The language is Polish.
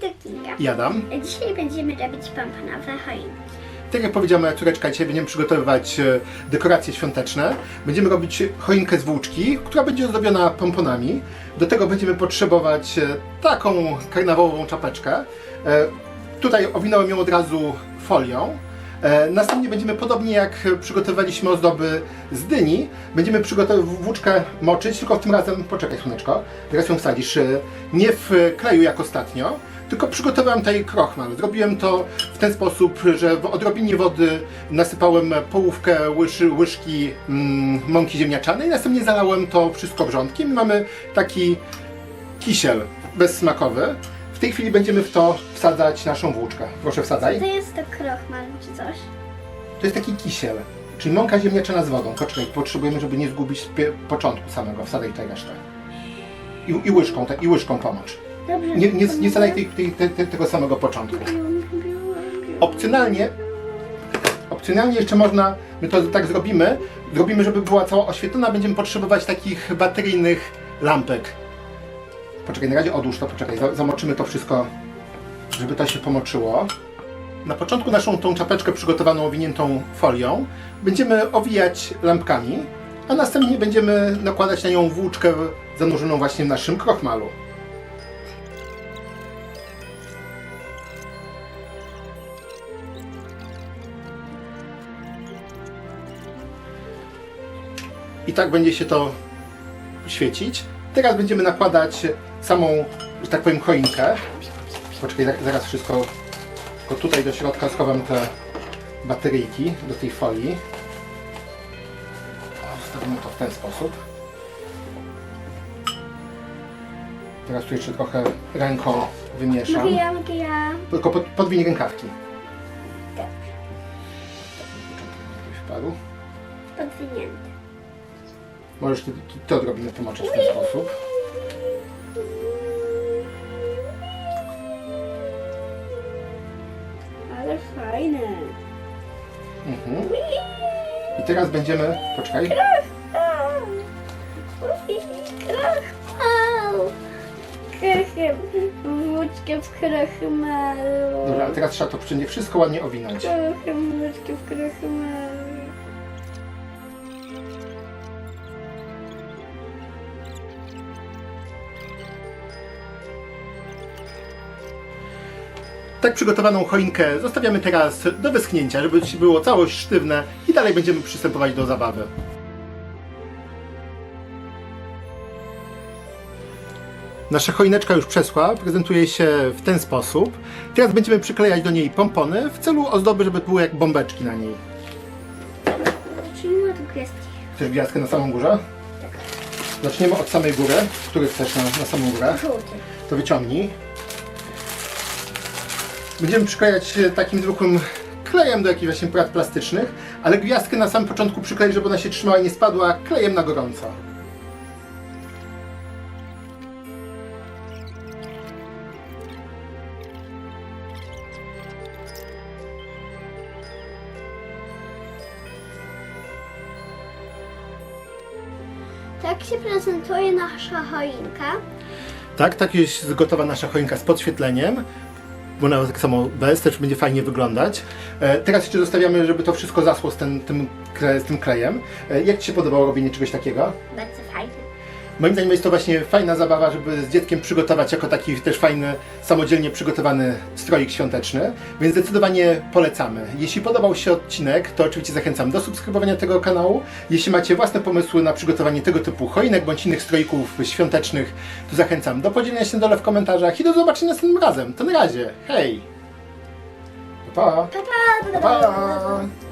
To Kinga. i Adam. Dzisiaj będziemy robić pomponowe choinki. Tak jak powiedziała moja córeczka, dzisiaj będziemy przygotowywać e, dekoracje świąteczne. Będziemy robić choinkę z włóczki, która będzie ozdobiona pomponami. Do tego będziemy potrzebować e, taką karnawałową czapeczkę. E, Tutaj owinąłem ją od razu folią. Następnie będziemy podobnie jak przygotowywaliśmy ozdoby z dyni, będziemy przygotowywać włóczkę moczyć, tylko tym razem, poczekaj słoneczko, teraz ją wsadzisz, nie w kleju jak ostatnio, tylko przygotowałem tutaj krochmal. Zrobiłem to w ten sposób, że w odrobinie wody nasypałem połówkę łyży, łyżki mm, mąki ziemniaczanej, następnie zalałem to wszystko wrzątkiem mamy taki kisiel bezsmakowy. W tej chwili będziemy w to wsadzać naszą włóczkę. Proszę wsadzaj. To jest to krochmal czy coś? To jest taki kisiel, czyli mąka ziemniaczana z wodą. Poczekaj, potrzebujemy, żeby nie zgubić początku samego. Wsadzaj tutaj resztę. I, i łyżką, te, i łyżką pomocz. Dobrze. Nie, nie, nie tej, tej, tej, tej, tego samego początku. Opcjonalnie, opcjonalnie jeszcze można, my to tak zrobimy, zrobimy, żeby była cała oświetlona, będziemy potrzebować takich bateryjnych lampek. Poczekaj, na razie odłóż to, poczekaj, za- zamoczymy to wszystko, żeby to się pomoczyło. Na początku naszą tą czapeczkę przygotowaną, owiniętą folią będziemy owijać lampkami, a następnie będziemy nakładać na nią włóczkę zanurzoną właśnie w naszym krochmalu. I tak będzie się to świecić. Teraz będziemy nakładać samą, że tak powiem, choinkę. Poczekaj, za- zaraz wszystko, tylko tutaj do środka schowam te bateryjki do tej folii. O, Wstawimy to w ten sposób. Teraz tu jeszcze trochę ręką wymieszam. Mogę. Tylko pod, podwiń rękawki. Dobrze. Jakoś wpadł. Podwinięte. Możesz ty, ty, ty odrobinę pomoczyć w ten sposób. Ale fajne. Mhm. I teraz będziemy. Poczekaj. Włóczkę w krachmalu. Dobra, ale teraz trzeba to wszędzie wszystko ładnie owinąć. Włóczkę w krachmalu. Tak przygotowaną choinkę zostawiamy teraz do wyschnięcia, żeby było całość sztywne i dalej będziemy przystępować do zabawy. Nasza choineczka już przeschła, prezentuje się w ten sposób. Teraz będziemy przyklejać do niej pompony w celu ozdoby, żeby były jak bombeczki na niej. Ma tu gwiazdki. Chcesz gwiazdkę na samą górze? Zaczniemy od samej góry. Który chcesz na, na samą górę? Żółty. to wyciągnij. Będziemy przyklejać takim zwykłym klejem do jakichś właśnie prat plastycznych, ale gwiazdkę na samym początku przyklej, żeby ona się trzymała i nie spadła klejem na gorąco. Tak się prezentuje nasza choinka. Tak, tak jest gotowa nasza choinka z podświetleniem. Bo nawet tak samo bez, też będzie fajnie wyglądać. E, teraz jeszcze zostawiamy, żeby to wszystko zasło z, ten, tym, z tym klejem. E, jak Ci się podobało robienie czegoś takiego? Bardzo. Moim zdaniem jest to właśnie fajna zabawa, żeby z dzieckiem przygotować jako taki też fajny, samodzielnie przygotowany stroik świąteczny, więc zdecydowanie polecamy. Jeśli podobał się odcinek, to oczywiście zachęcam do subskrybowania tego kanału. Jeśli macie własne pomysły na przygotowanie tego typu choinek bądź innych stroików świątecznych, to zachęcam do podzielenia się dole w komentarzach i do zobaczenia następnym razem. To na razie. Hej! Pa! Pa, pa, Pa! pa.